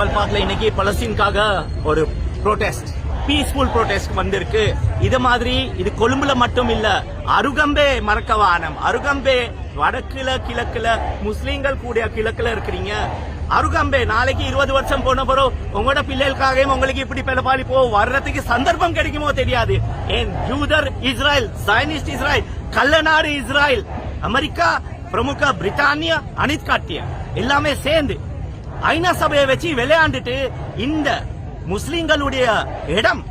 Campbell பார்க்ல இன்னைக்கு பலஸ்தீனுக்காக ஒரு ப்ரோட்டெஸ்ட் பீஸ்ஃபுல் ப்ரோட்டெஸ்ட் வந்திருக்கு. இது மாதிரி இது கொழும்புல மட்டும் இல்ல அருகம்பே மறக்கவானம் அருகம்பே வடக்குல கிழக்குல முஸ்லீம்கள் கூடிய கிழக்குல இருக்கிறீங்க. அருகம்பே நாளைக்கு இருபது வருஷம் போன பிறகு உங்களோட பிள்ளைகளுக்காகவும் உங்களுக்கு இப்படி பெலபாலி போ வர்றதுக்கு சந்தர்ப்பம் கிடைக்குமோ தெரியாது. ஏன் யூதர் இஸ்ரேல் சைனிஸ்ட் இஸ்ரேல் கள்ளநாடு இஸ்ரேல் அமெரிக்கா பிரமுக பிரிட்டானியா அனித்காட்டியா எல்லாமே சேர்ந்து ஐநா சபையை வச்சு விளையாண்டுட்டு இந்த முஸ்லிம்களுடைய இடம்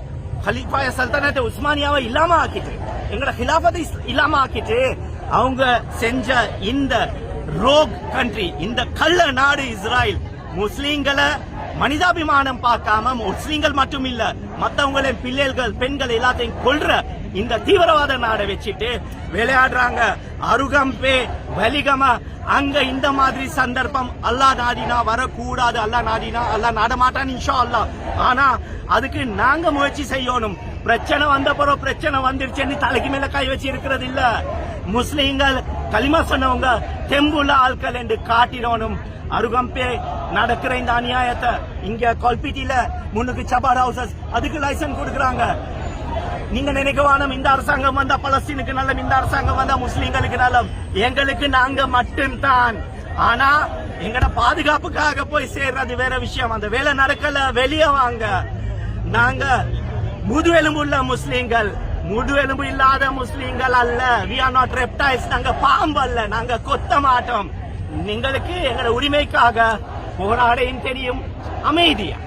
ஹலீஃபாய சல்தனத்தை உஸ்மானியாவை இல்லாம ஆக்கிட்டு எங்களோட ஹிலாபத்தை இல்லாம ஆக்கிட்டு அவங்க செஞ்ச இந்த ரோக் கண்ட்ரி இந்த கள்ள நாடு இஸ்ராயல் முஸ்லீம்களை மனிதாபிமானம் பார்க்காம முஸ்லீம்கள் மட்டும் இல்ல மத்தவங்களின் பிள்ளைகள் பெண்கள் எல்லாத்தையும் கொள்ற இந்த தீவிரவாத நாடை வச்சுட்டு விளையாடுறாங்க. அருகம்பே வலிகமா அங்க இந்த மாதிரி சந்தர்ப்பம் அல்லாஹ் நாடினா வரக்கூடாது அல்லாஹ் நாடினா அல்லா நாடமாட்டான் இன்ஷா அல்லாஹ் ஆனா அதுக்கு நாங்க முயற்சி செய்யணும். பிரச்சனை வந்த பிறகு பிரச்சனை வந்துருச்சுன்னு தலைக்கு மேல கை வச்சு இருக்கிறது இல்ல. முஸ்லீம்கள் களிமா சொன்னவங்க தெம்புள்ள ஆட்கள் என்று காட்டிடணும் அருகம்பே நடக்கிற இந்த அநியாயத்தை இங்க கொல்பிட்டியில முன்னுக்கு சபார் ஹவுசஸ் அதுக்கு லைசன்ஸ் கொடுக்குறாங்க. நீங்க நினைக்கவானம் இந்த அரசாங்கம் வந்தா பலஸ்தீனுக்கு நல்லம் இந்த அரசாங்கம் வந்தா முஸ்லீம்களுக்கு நல்லம். எங்களுக்கு நாங்க மட்டும்தான். ஆனா எங்கட பாதுகாப்புக்காக போய் சேர்றது வேற விஷயம். அந்த வேலை நடக்கல வெளியே வாங்க. நாங்க முதுவெலும்புள்ள முஸ்லீம்கள். முதுவெலும்பு இல்லாத முஸ்லீம்கள் அல்ல. வி ஆர் நாட் ரெப்டைல்ஸ் நாங்க பாம்பு அல்ல. நாங்க கொத்த மாட்டோம். எங்களுக்கு எங்களோட உரிமைக்காக போராடையும் தெரியும். அமைதியா?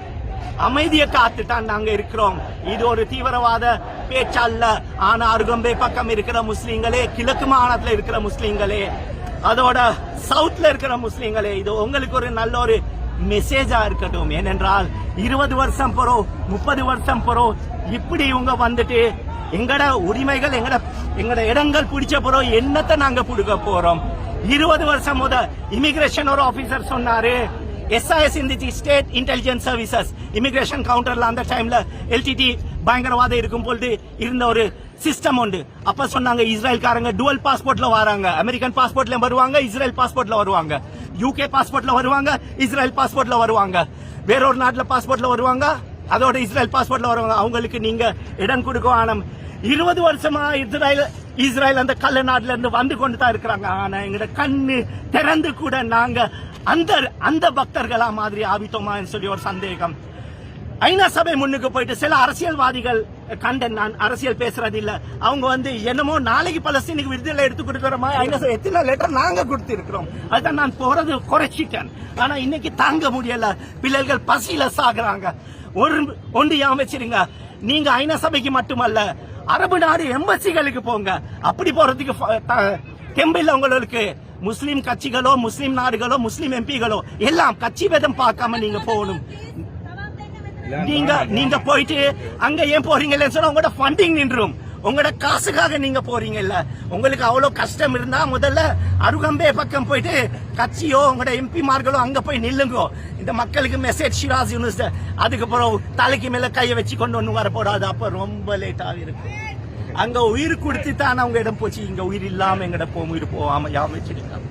அமைதியை காத்து தான் நாங்க இருக்கிறோம். இது ஒரு தீவிரவாத பேச்சல்ல ஆனா அருகம்பே பக்கம் இருக்கிற முஸ்லீம்களே கிழக்கு மாகாணத்துல இருக்கிற முஸ்லீம்களே அதோட சவுத்ல இருக்கிற முஸ்லீம்களே இது உங்களுக்கு ஒரு நல்ல ஒரு மெசேஜா இருக்கட்டும். ஏனென்றால் இருபது வருஷம் போறோம் முப்பது வருஷம் போறோம். இப்படி இவங்க வந்துட்டு எங்கட உரிமைகள் எங்கட எங்கட இடங்கள் பிடிச்ச போறோம் என்னத்தை நாங்க புடுக்க போறோம்? இருபது வருஷம் முத இமிகிரேஷன் ஒரு ஆபீசர் சொன்னாரு. எஸ்ஐஎஸ் இருந்துச்சு ஸ்டேட் இன்டெலிஜென்ஸ் சர்வீசஸ் இமிகிரேஷன் கவுண்டர்ல அந்த டைம்ல எல்டிடி பயங்கரவாதம் இருக்கும் பொழுது இருந்த ஒரு சிஸ்டம் உண்டு. அப்ப சொன்னாங்க இஸ்ரேல்காரங்க டுவல் பாஸ்போர்ட்ல வராங்க. அமெரிக்கன் பாஸ்போர்ட்ல வருவாங்க இஸ்ரேல் பாஸ்போர்ட்ல வருவாங்க. யூகே பாஸ்போர்ட்ல வருவாங்க இஸ்ரேல் பாஸ்போர்ட்ல வருவாங்க. வேறொரு நாட்டுல பாஸ்போர்ட்ல வருவாங்க அதோட இஸ்ரேல் பாஸ்போர்ட்ல வருவாங்க. அவங்களுக்கு நீங்க இடம் கொடுக்க ஆனம் இருபது வருஷமா இஸ்ரேல் இஸ்ரேல் அந்த கள்ள நாட்டுல இருந்து வந்து கொண்டு தான் இருக்கிறாங்க. ஆனா எங்கட கண்ணு திறந்து கூட நாங்க அந்த அந்த பக்தர்களா மாதிரி ஆவித்தோமா சொல்லி ஒரு சந்தேகம். ஐநா சபை முன்னுக்கு போயிட்டு சில அரசியல்வாதிகள் கண்டன் நான் அரசியல் பேசுறது இல்ல. அவங்க வந்து என்னமோ நாளைக்கு பலஸ்தீனுக்கு விடுதலை எடுத்து கொடுக்கிற மாதிரி ஐநா சபை எத்தனை லெட்டர் நாங்க கொடுத்திருக்கிறோம். அதுதான் நான் போறது குறைச்சிட்டேன். ஆனா இன்னைக்கு தாங்க முடியல. பிள்ளைகள் பசியில சாகுறாங்க. ஒரு ஒன்று ஞாபகம் வச்சிருங்க நீங்க ஐநா சபைக்கு மட்டுமல்ல அரபு நாடு எம்பசிகளுக்கு போங்க. அப்படி போறதுக்கு ஃப- த- தெம்பில்ல உங்களுக்கு முஸ்லிம் கட்சிகளோ முஸ்லிம் நாடுகளோ முஸ்லிம் எம்பிகளோ எல்லாம் கட்சி பேதம் பார்க்காம நீங்க போகணும். நீங்க நீங்க போயிட்டு அங்க ஏன் போறீங்கன்னு சொன்னா உங்களோட ஃபண்டிங் நின்றும். உங்களோட காசுக்காக நீங்க போறீங்கல்ல. உங்களுக்கு அவ்வளவு கஷ்டம் இருந்தா முதல்ல அருகம்பே பக்கம் போயிட்டு கட்சியோ உங்களோட எம்பிமார்களோ அங்க போய் நில்லுங்கோ. இந்த மக்களுக்கு மெசேஜ் ஷிராஜ் யூனிஸ் அதுக்கப்புறம் தலைக்கு மேல கையை வச்சு கொண்டு ஒண்ணு வர போறாது அப்ப ரொம்ப லேட்டாக இருக்கும் அங்க உயிர் கொடுத்து தான் அவங்க இடம் போச்சு. இங்க உயிர் இல்லாம எங்கட போகும் உயிர் போகாம யாம வச்சிருக்காங்க